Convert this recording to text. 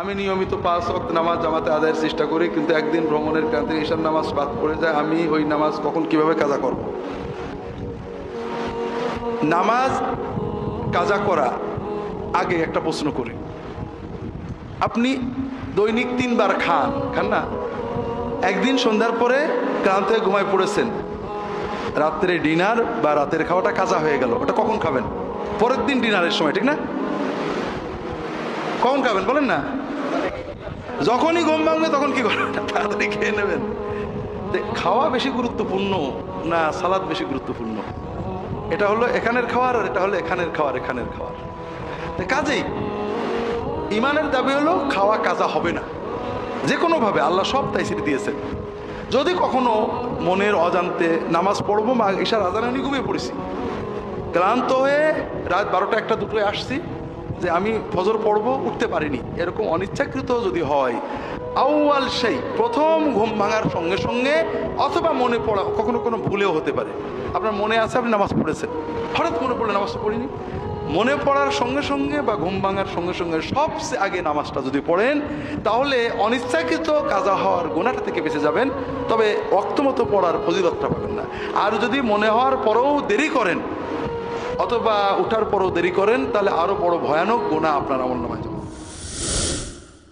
আমি নিয়মিত পাঁচ ওয়াক্ত নামাজ জামাতে আদায়ের চেষ্টা করি, কিন্তু একদিন ভ্রমণের কারণে ঈশার নামাজ বাদ পড়ে যায়, আমি ওই নামাজ কখন কীভাবে কাজা করব? নামাজ কাজা করা আগে একটা প্রশ্ন করি। আপনি দৈনিক তিনবার খান খান না? একদিন সন্ধ্যার পরে ক্লান্তে ঘুমায় পড়েছেন। রাত্রে ডিনার বা রাতের খাওয়াটা কাজা হয়ে গেল, ওটা কখন খাবেন? পরের দিন ডিনারের সময়, ঠিক না? কখন খাবেন বলেন না? যখনই ঘুম ভাঙবে তখন কি করবেন তাড়াতাড়ি খেয়ে নেবেন। খাওয়া বেশি গুরুত্বপূর্ণ না সালাদ বেশি গুরুত্বপূর্ণ? এটা হলো এখানের খাওয়ার আর এটা হলো এখানের খাওয়ার এখানের খাওয়ার। কাজেই ইমানের দাবি হলো খাওয়া কাজা হবে না। যে কোনোভাবে আল্লাহ সব তাই ছেড়ে দিয়েছেন। যদি কখনো মনের অজান্তে নামাজ পড়ব মা ঈশার আজানে আমি ঘুমিয়ে পড়েছি। ক্লান্ত হয়ে রাত বারোটা একটা দুটোয় আসছি। যে আমি ফজর পড়ব, উঠতে পারিনি। এরকম অনিচ্ছাকৃত যদি হয়, আউয়াল সেই, প্রথম ঘুম ভাঙার সঙ্গে সঙ্গে, অথবা মনে পড়া, কখনো কোনো ভুলেও হতে পারে। আপনার মনে আছে আপনি নামাজ পড়েছেন। হঠাৎ মনে পড়লে নামাজটা পড়িনি। মনে পড়ার সঙ্গে সঙ্গে বা ঘুম ভাঙার সঙ্গে সঙ্গে সবচেয়ে আগে নামাজটা যদি পড়েন, তাহলে অনিচ্ছাকৃত কাজা হওয়ার গোনাটা থেকে বেঁচে যাবেন, তবে অক্তমতো পড়ার ফজিলতটা পাবেন না। আর যদি মনে হওয়ার পরেও দেরি করেন অথবা উঠার পরও দেরি করেন তাহলে আরও বড় ভয়ানক গোনা আপনার আমল নামায়